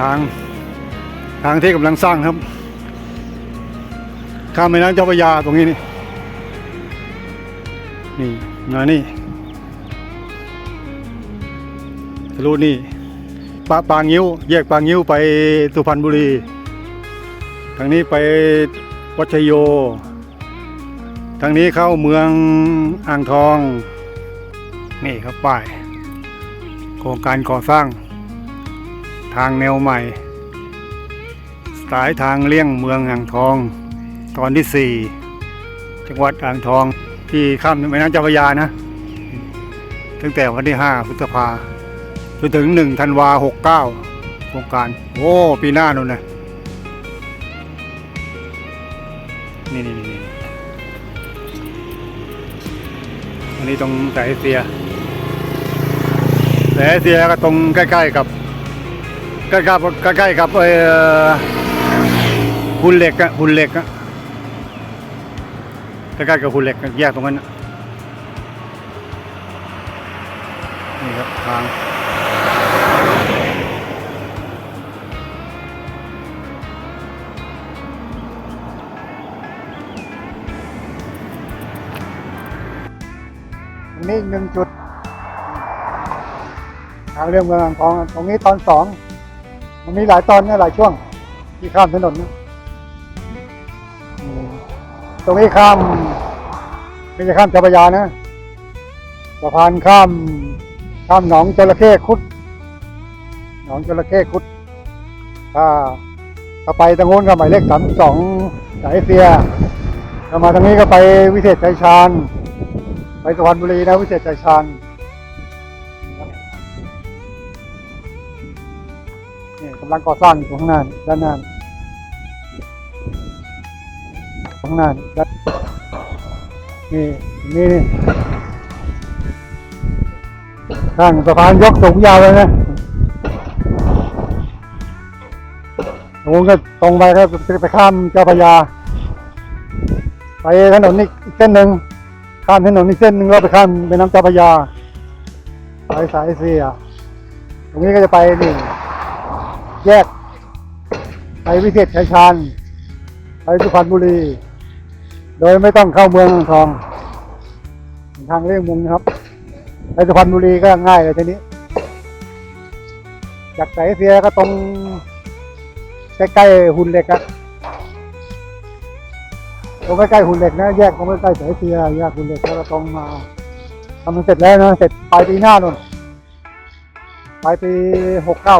ทาง ทางที่กำลังสร้างครับ ข้ามแม่น้ำเจ้าพระยาตรงนี้นี่ นี่มานี่ทะลุนี่ปะปางยิ้ว แยกปางยิ้วไปสุพรรณบุรี ทางนี้ไปวัชโย ทางนี้เข้าเมืองอ่างทอง นี่ครับป้าย โครงการก่อสร้าง ทางแนวใหม่ สายทางเลี่ยงเมืองอ่างทอง ตอนที่สี่จังหวัดอ่างทองที่ข้ามแม่น้ำเจ้าพระยานะ ตั้งแต่วันที่ห้าพฤษภาจนถึงหนึ่งธันวาหกเก้าโครงการ โอ้ ปีหน้านู่นนะนี่นี่นี่นี่อันนี้ตรงสายเอเชียสายเอเชียก็ตรงใกล้ ๆ กับ ใกล้ๆใกล้ๆกับเออหุ่นเหล็กอะหุ่นเหล็กอะใกล้ๆกับหุ่นเหล็กแยกตรงนั้นอะนี่ครับทางตรงนี้อีกหนึ่งจุดทางเรื่องเมืองอ่างทองตรงนี้ตอนสอง มันมีหลายตอนนะหลายช่วง ที่ข้ามถนนนะตรงนี้ข้ามไม่ใช่ข้ามเจ้าพระยานะสะพานข้าม ข้ามหนองจระเข้คุด หนองจระเข้คุด ถ้าถ้าไปทางโน้นก็หมายเลขสามสองสายเอเซียถ้ามาทางนี้ก็ไปวิเศษชัยชาญ ไปสุพรรณบุรีนะวิเศษชัยชาญำลังก่อสร้างอยู่ข้างหน้านี่ด้านหน้านี่ข้างหน้านี่ด้านนี่นี่สร้างสะพานยกสูงยาวเลยนะตรงก็ตรงไปครับไปข้ามเจ้าพระยา ไปถนนอีกเส้นหนึ่งข้ามถนนอีกเส้นหนึ่งแล้วไปข้ามแม่น้ำเจ้าพระยา ไปสายเอเซียตรงนี้ก็จะไปนี่ แยก ไปวิเศษชัยชาญไปสุพรรณบุรี โดยไม่ต้องเข้าเมืองอ่างทอง ทางเลี่ยงเมืองนะครับ ไปสุพรรณบุรีก็ง่ายเลยทีนี้ จากสายเสียก็ตรงใกล้ๆหุ่นเหล็กอะตรงใกล้ๆหุ่นเหล็กนะ แยกตรงใกล้ๆสายเอเสียแยกหุ่นเหล็กแล้วก็ตรงมาทำมันเสร็จแล้วนะ เสร็จปลายปีหน้านู่นปลายปีหกเก้า